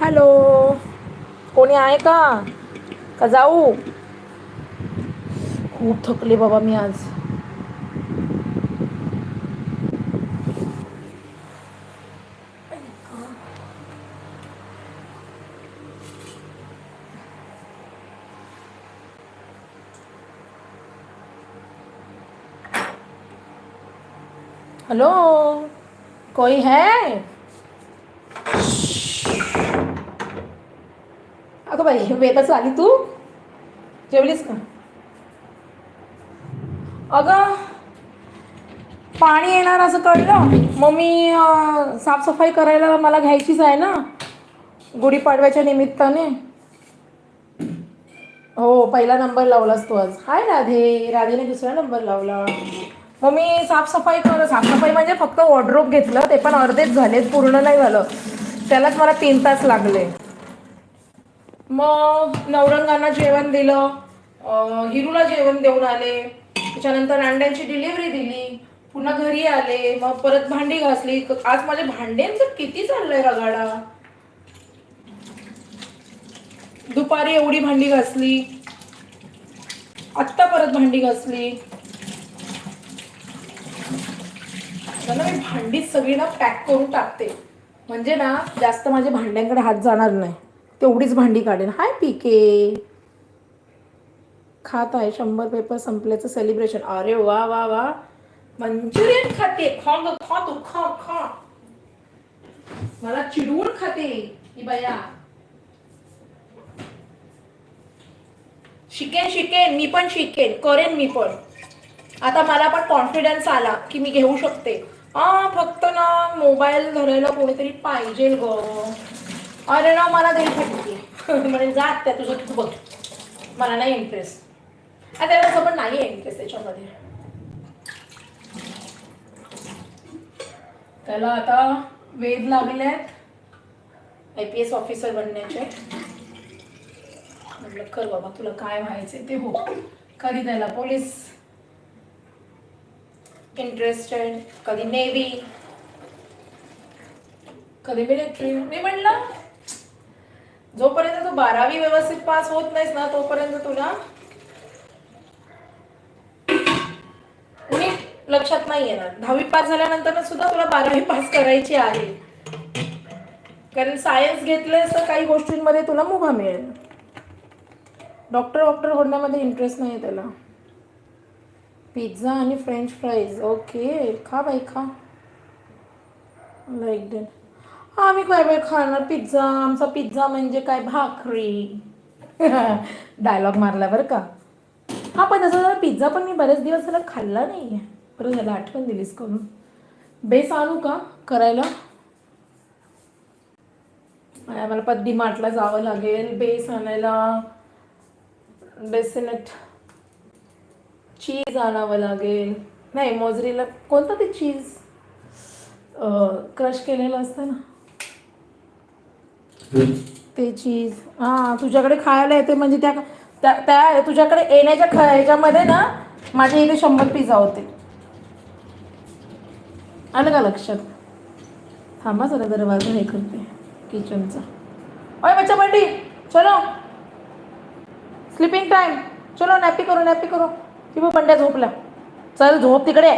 Hello कोणी आहे का? का जाऊ? खूप थकले बाबा मी आज. हेलो कोई है? बाई वेदच आली तू? जेवलीस का? अगं पाणी येणार असं कळलं. मग मी साफसफाई करायला मला घ्यायचीच आहे ना. गुढीपाडव्याच्या निमित्ताने. हो पहिला नंबर लावलास तू आज. हाय राधे राधेने दुसरा नंबर लावला. मग मी साफसफाई कर. साफसफाई म्हणजे फक्त वॉर्ड्रोप घेतलं ते पण अर्धेच झाले पूर्ण नाही झालं. त्यालाच मला तीन तास लागले. मग नवरंगांना जेवण दिलं हिरूला जेवण देऊन आले. त्याच्यानंतर अंड्यांची डिलिव्हरी दिली. पुन्हा घरी आले. मग परत भांडी घासली. आज माझ्या भांड्यांचं किती चाललंय रगाडा. दुपारी एवढी भांडी घासली. आत्ता परत भांडी घासली. आता ना मी भांडी सगळी ना पॅक करून टाकते. म्हणजे ना जास्त माझ्या भांड्यांकडे हात जाणार नाही. तेवढीच भांडी काढेन. हाय पिके खात आहे. शंभर पेपर संपल्याचं सेलिब्रेशन अरे वा वा वा. मंचुरियन खाते. खा ग खा तू खा खा. मला चिडवून खाते ही बया. शिकेन शिकेन. मी पण शिकेन. करेन मी पण. आता मला पण कॉन्फिडन्स आला की मी घेऊ शकते. हा फक्त ना मोबाईल धरायला कोणीतरी पाहिजे ग. अरे ना मला तरी फाटली म्हणजे जात त्या तुझं तू बघ. मला नाही इंटरेस्ट आणि त्याला पण नाही आहे इंटरेस्ट त्याच्यामध्ये. त्याला आता वेध आहेत. आय पी एस ऑफिसर बनण्याचे. म्हटलं कर बाबा तुला काय व्हायचंय ते हो कधी त्याला पोलीस इंटरेस्टेड कधी नेव्ही कधी मिलिटरी मी म्हणलं जोपर्यंत तू बारावी व्यवस्थित पास होत नाहीस ना तोपर्यंत तुला कुणी लक्षात नाही येणार. दहावी पास झाल्यानंतर सुद्धा तुला बारावी पास करायची आहे. कारण सायन्स घेतलंस तर काही गोष्टींमध्ये तुला मुभा मिळेल. डॉक्टर डॉक्टर होण्यामध्ये इंटरेस्ट नाही आहे त्याला. पिझ्झा आणि फ्रेंच फ्राईज ओके खा बाई खा. लाईक डेट आम्ही काय वेळ खाणार? पिझ्झा आमचा पिझ्झा म्हणजे काय? भाकरी. डायलॉग मारला बरं का. हा पण तसं झालं पिझ्झा पण मी बरेच दिवस त्याला खाल्ला नाही आहे बरं झालं आठवण दिलीस करून. बेस आणू का करायला? मला आम्हाला पण मार्टला जावं लागेल बेस आणायला. बेसनेट. चीज आणावं लागेल. नाही मोजरीला कोणतं ते चीज? क्रश केलेलं असतं ना. ते चीज हा तुझ्याकडे खायला येते म्हणजे त्या त्या तुझ्याकडे येण्याच्या ख ह्याच्यामध्ये ना माझ्या इथे शंभर पिझ्झा होते. आलं का लक्षात? थांबा जरा दरवाजा हे करते. किचनचा ओय बच्चा बंडी! चलो. स्लिपिंग टाईम चलो नॅपी करू नॅपी करू. ती मग बंड्या झोपला चल झोप तिकडे.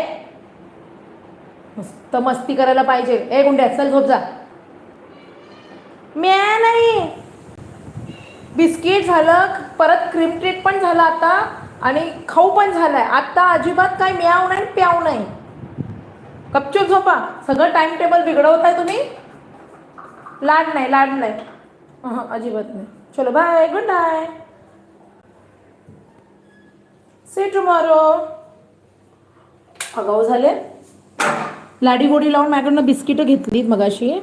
मस्त मस्ती करायला पाहिजे. ए गुंड्या चल झोप जा. म्या नाही बिस्किट झालं परत क्रीम ट्रीट पण झालं आता आणि खाऊ पण झालाय. आता अजिबात काय म्याव नाही प्याव नाही. कपचूप झोपा. सगळं टाइम टेबल बिघडवताय तुम्ही? लाड नाही लाड नाही. अजिबात नाही. चलो bye good night see tomorrow अगाऊ झाले. लाडी गोडी लावून माझ्याकडनं बिस्किटं घेतली मगाशी.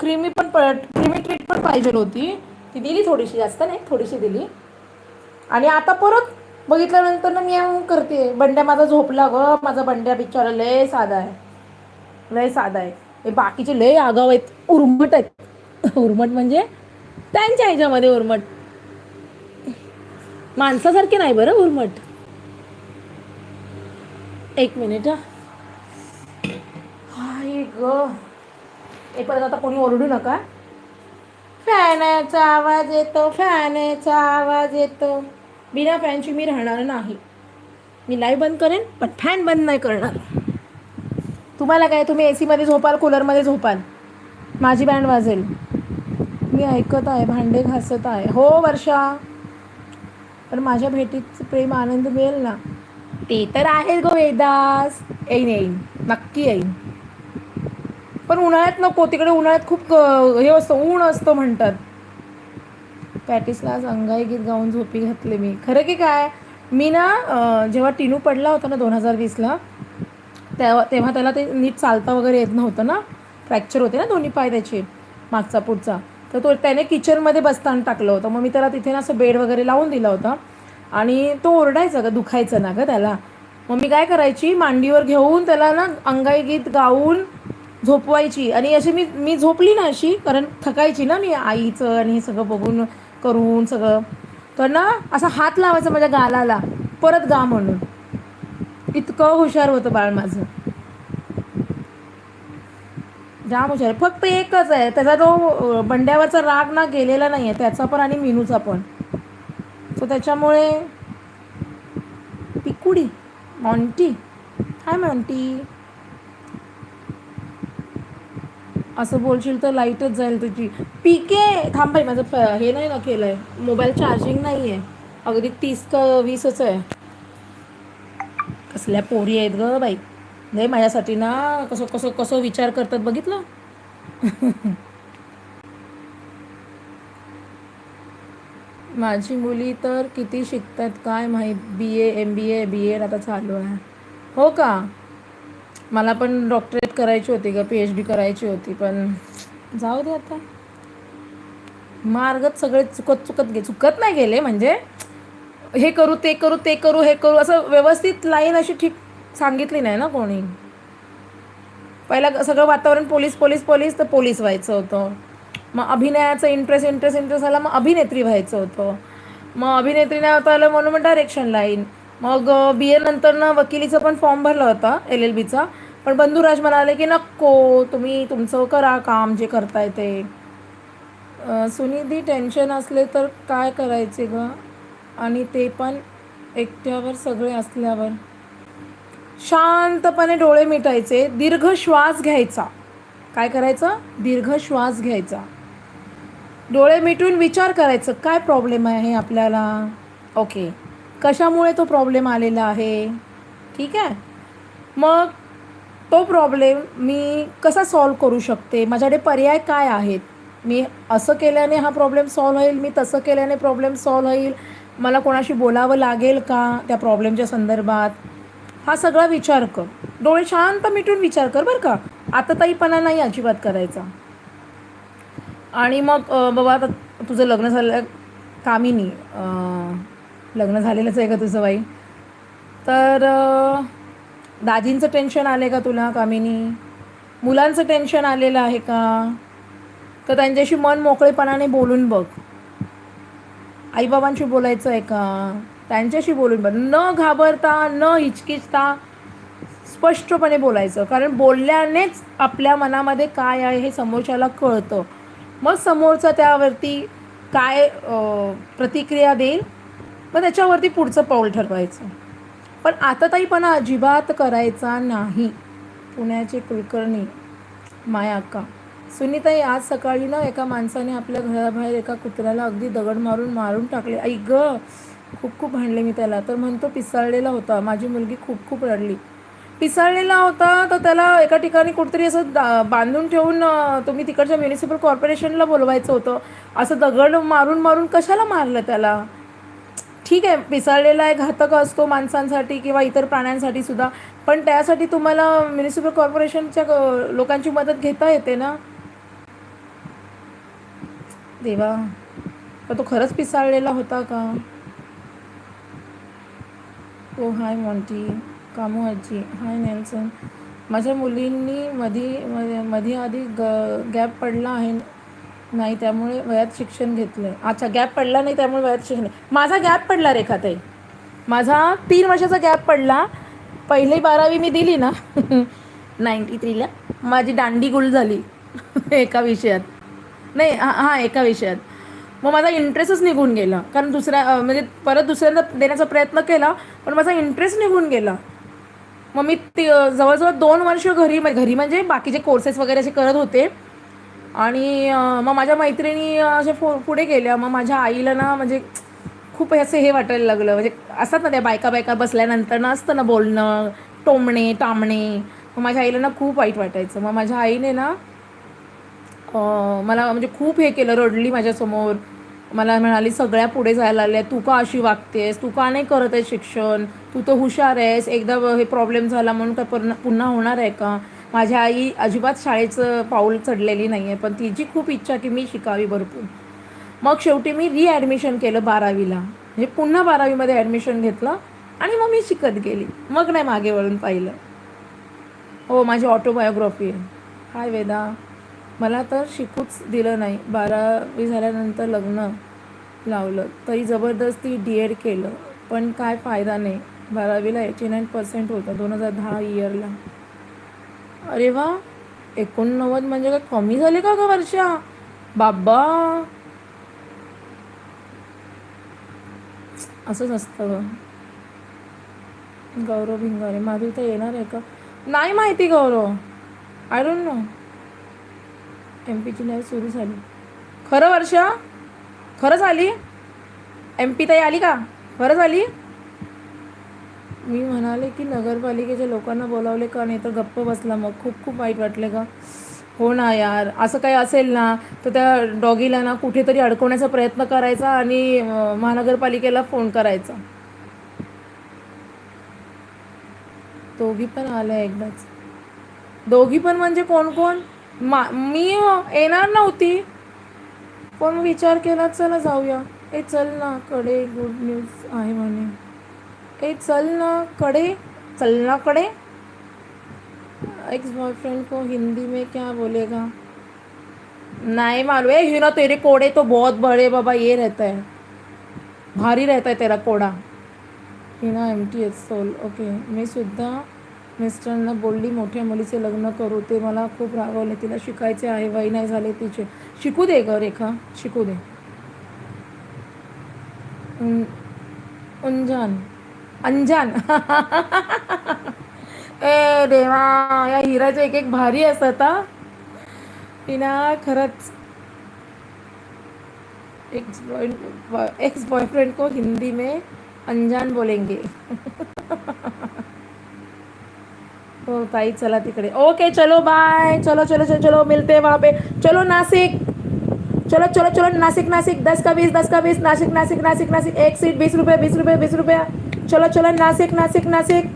क्रीमी पण पट क्रीमी पण पाहिजे होती ती दिली थोडीशी जास्त नाही थोडीशी दिली. आणि आता परत बघितल्यानंतर ना मी करते. बंड्या माझा झोपला ग. माझा बंड्या बिचारा लय साधा आहे. लय साधा आहे. हे बाकीचे लय आगाव आहेत. उर्मट आहेत. उर्मट म्हणजे त्यांच्या ह्याच्यामध्ये उर्मट. माणसासारखे नाही बरं उर्मट. एक मिनिट हा. हाय ग. हे परत आता कोणी ओरडू नका. फॅनाचा आवाज येतो फॅनचा आवाज येतो. बिना फॅनची मी राहणार नाही. मी लाईव्ह बंद करेन पण फॅन बंद नाही करणार. तुम्हाला काय तुम्ही ए सीमध्ये झोपाल कूलरमध्ये झोपाल? माझी बँड वाजेल. मी ऐकत आहे भांडे घासत आहे. हो वर्षा. पण माझ्या भेटीत प्रेम आनंद मिळेल ना? ते तर आहे गो वेदास. येईन येईन. नक्की येईन. पण उन्हाळ्यात नको तिकडे उन्हाळ्यात खूप हे असतं ऊन असतं म्हणतात. पॅटिसला आज अंगाई गीत गाऊन झोपी घातले मी. खरं की काय मी ना जेव्हा टिनू पडला होता ना दोन हजार वीसला तेव्हा तेव्हा त्याला ते नीट चालता वगैरे येत नव्हतं ना. फ्रॅक्चर होते ना दोन्ही पाय त्याचे मागचा पुढचा. तर तो त्याने किचनमध्ये बसताना टाकलं होतं. मग मी त्याला तिथे ना असं बेड वगैरे लावून दिला होता. आणि तो ओरडायचा ग दुखायचं ना ग त्याला. मग मी काय करायची मांडीवर घेऊन त्याला ना अंगाई गीत गाऊन झोपवायची. आणि अशी मी मी झोपली ना अशी कारण थकायची ना मी आईचं आणि हे सगळं बघून करून सगळं. तर ना असा हात लावायचा माझ्या गालाला परत गा म्हणून. इतकं हुशार होतं बाळ माझं. जाम हुशार. आहे. फक्त एकच आहे त्याचा तो बंड्यावरचा राग ना गेलेला नाही आहे त्याचा पण आणि मिनूचा पण. सो त्याच्यामुळे पिकुडी मॉन्टी. हाय मॉन्टी. असं बोलशील तर लाईटच जाईल तुझी. पीके थांब बाई माझं हे नाही ना केलं आहे मोबाईल चार्जिंग नाही आहे अगदी तीस का वीसच आहे. कसल्या पोरी आहेत ग बाई. नाही माझ्यासाठी ना कसं कसं कसं विचार करतात बघितलं? माझी मुली तर किती शिकतात काय माहीत? बी A M B A B Ed आता चालू आहे. हो का? मला पण डॉक्टरेट करायची होती का पी एच डी करायची होती पण जाऊ दे आता. मार्गच सगळे चुकत चुकत गे चुकत नाही गेले म्हणजे हे करू ते करू ते करू हे करू असं व्यवस्थित लाईन अशी ठीक सांगितली नाही ना कोणी. पहिला सगळं वातावरण पोलीस पोलीस पोलीस तर पोलीस व्हायचं होतं. मग अभिनयाचं इंटरेस्ट इंटरेस्ट इंटरेस्ट आला मग अभिनेत्री व्हायचं होतं. मग अभिनेत्री नाही होता आलं म्हणून मग डायरेक्शन लाईन मग बी ए नंतर ना वकिलीचा पण फॉर्म भरला होता एल एल बीचा पण बंधुराज म्हणाले की नको तुम्ही तुमचं करा काम जे करताय ते. सुनिधी टेन्शन असले तर काय करायचे ग? आणि ते पण एकट्यावर सगळे असल्यावर. शांतपणे डोळे मिटायचे दीर्घ श्वास घ्यायचा. काय करायचं? दीर्घ श्वास घ्यायचा. डोळे मिटून विचार करायचं काय प्रॉब्लेम आहे आपल्याला? ओके कशामुळे तो प्रॉब्लेम आलेला आहे? ठीक आहे. मग तो प्रॉब्लेम मी कसा सॉल्व करू शकते? माझ्याकडे पर्याय काय आहेत? मी असं केल्याने हा प्रॉब्लेम सॉल्व होईल? मी तसं केल्याने प्रॉब्लेम सॉल्व होईल? मला कोणाशी बोलावं लागेल का त्या प्रॉब्लेमच्या संदर्भात? हा सगळा विचार कर. डोळे शांत मिटून विचार कर बरं का. आता ताईपणा नाही अजिबात करायचा. आणि मग बाबा आता तुझं लग्न झालं कामिनी. लग्न झालेलंच आहे का तुझं बाई? तर दाजींचं टेन्शन आलं आहे का तुला कामिनी? मुलांचं टेन्शन आलेलं आहे का? तर त्यांच्याशी मन मोकळेपणाने बोलून बघ. आईबाबांशी बोलायचं आहे का? त्यांच्याशी बोलून बघ. न घाबरता न हिचकिचता स्पष्टपणे बोलायचं. कारण बोलल्यानेच आपल्या मनामध्ये काय आहे हे समोरच्याला कळतं. मग समोरचा त्यावरती काय प्रतिक्रिया देईल मग त्याच्यावरती पुढचं पाऊल ठरवायचं. पण आता ताईपणा अजिबात करायचा नाही. पुण्याचे कुलकर्णी माया अक्का सुनीताई आज सकाळी ना एका माणसाने आपल्या घराबाहेर एका कुत्र्याला अगदी दगड मारून मारून टाकले. आई ग खूप खूप भांडले मी त्याला. तर म्हणतो पिसाळलेला होता. माझी मुलगी खूप खूप रडली. पिसाळलेला होता? तर त्याला एका ठिकाणी कुठेतरी असं दा- बांधून ठेवून तुम्ही तिकडच्या म्युनिसिपल कॉर्पोरेशनला बोलवायचं होतं. असं दगड मारून मारून कशाला मारलं त्याला? ठीक आहे पिसाळलेला आहे घातक असतो माणसांसाठी किंवा इतर प्राण्यांसाठी सुद्धा. पण त्यासाठी तुम्हाला म्युनिसिपल कॉर्पोरेशनच्या लोकांची मदत घेता येते ना? देवा तर तो खरंच पिसाळलेला होता का? ओ हाय मॉन्टी कामू आजी हाय नेल्सन. माझ्या मुलींनी मधी मध्ये- आधी ग गॅप पडला आहे. नाही त्यामुळे वयात शिक्षण घेतलं आहे अच्छा गॅप पडला नाही त्यामुळे वयात शिक्षण माझा गॅप पडला रेखाताई माझा तीन वर्षाचा गॅप पडला. पहिली बारावी मी दिली ना. नाईन्टी थ्रीला माझी दांडी गुल झाली. एका विषयात. नाही हां एका विषयात. मग माझा इंटरेस्टच निघून गेला. कारण दुसऱ्या म्हणजे परत दुसऱ्यांदा देण्याचा प्रयत्न केला पण माझा इंटरेस्ट निघून गेला. मग मी ते जवळजवळ दोन वर्ष घरी घरी म्हणजे बाकीचे कोर्सेस वगैरे असे करत होते. आणि मग माझ्या मैत्रिणी असे अशा पुढे गेल्या. मग माझ्या आईला ना म्हणजे खूप असं हे वाटायला लागलं. म्हणजे असतात ना त्या बायका बायका बसल्यानंतर ना असतं ना बोलणं टोमणे टामणे मग माझ्या आईला ना खूप वाईट वाटायचं. मग माझ्या आईने ना मला म्हणजे खूप हे केलं रडली माझ्यासमोर मला म्हणाली सगळ्या पुढे जायला लागल्या. तू का अशी वागतेस? तू का नाही करत आहे शिक्षण? तू तर हुशार आहेस. एकदा हे प्रॉब्लेम झाला म्हणून काय पुन्हा पुन्हा होणार आहे का? माझ्या आई अजिबात शाळेचं पाऊल चढलेली नाही आहे पण तिची खूप इच्छा की मी शिकावी भरपूर. मग शेवटी मी रिॲडमिशन केलं बारावीला. म्हणजे पुन्हा बारावीमध्ये ॲडमिशन घेतलं आणि मग मी शिकत गेली. मग नाही मागे वळून पाहिलं. हो माझी ऑटोबायोग्राफी आहे. हाय वेदा मला तर शिकूच दिलं नाही. बारावी झाल्यानंतर लग्न लावलं. तरी जबरदस्ती डी एड केलं. पण काय फायदा नाही. बारावीला एटी नाईन पर्सेंट होतं दोन हजार दहा इयरला अरे वा एकोणनव्वद म्हणजे काय कमी झाले का ग वर्षा? बाबा असंच असतं ग. गौरव भिंगारे माधुरी तर येणार आहे का नाही माहिती Gaurav. I don't know M Peechi live सुरू झाली. खरं वर्ष? खरंच झाली? एम पी ताई आली का? खरंच झाली? मी म्हणाले की नगरपालिकेच्या लोकांना बोलावले का नाही तर गप्प बसला मग. खूप खूप वाईट वाटले का हो ना यार. असं काही असेल ना तर त्या डॉगीला ना कुठेतरी अडकवण्याचा प्रयत्न करायचा आणि महानगरपालिकेला फोन करायचा. दोघी पण आल्या एकदाच. दोघी पण म्हणजे कोण कोण? मा मी येणार नव्हती. पण विचार केला चला जाऊया. ए चल ना कडे गुड न्यूज आहे म्हणे. ए चल ना कडे चल ना कडे. एक्स बॉयफ्रेंड को हिंदी में क्या बोलेगा? नहीं मालूम। है यू तेरे कोड़े तो बहुत बड़े बाबा ये रहता है। भारी रहता है तेरा कोड़ा। हिना एम टी एच सोल ओके मी सुद्धा मिस्टरांना बोलली मोठ्या मुलीचे लग्न करू। ते मला खूप रागवले तिला शिकायचे आहे वय नाही झाले तिचे. शिकू दे ग रेखा शिकू दे. उन- उंजान अंजान. ए देवा या हिराचे एक एक भारी असत हा तिना खरंच एक्स बॉय एक्स बॉयफ्रेंड को हिंदी में अंजान बोलेंगे. हो ताई चला तिकडे. ओके चलो बाय चलो चलो चलो चलो मिलते हैं वहाँ पे. चलो नासिक. चलो चलो चलो नासिक नासिक. दस का बीस दस का बीस. नासिक नासिक नासिक नासिक. एक सीट बीस रुपये बीस रुपये बीस रुपये. चलो चलो नासिक नासिक नासिक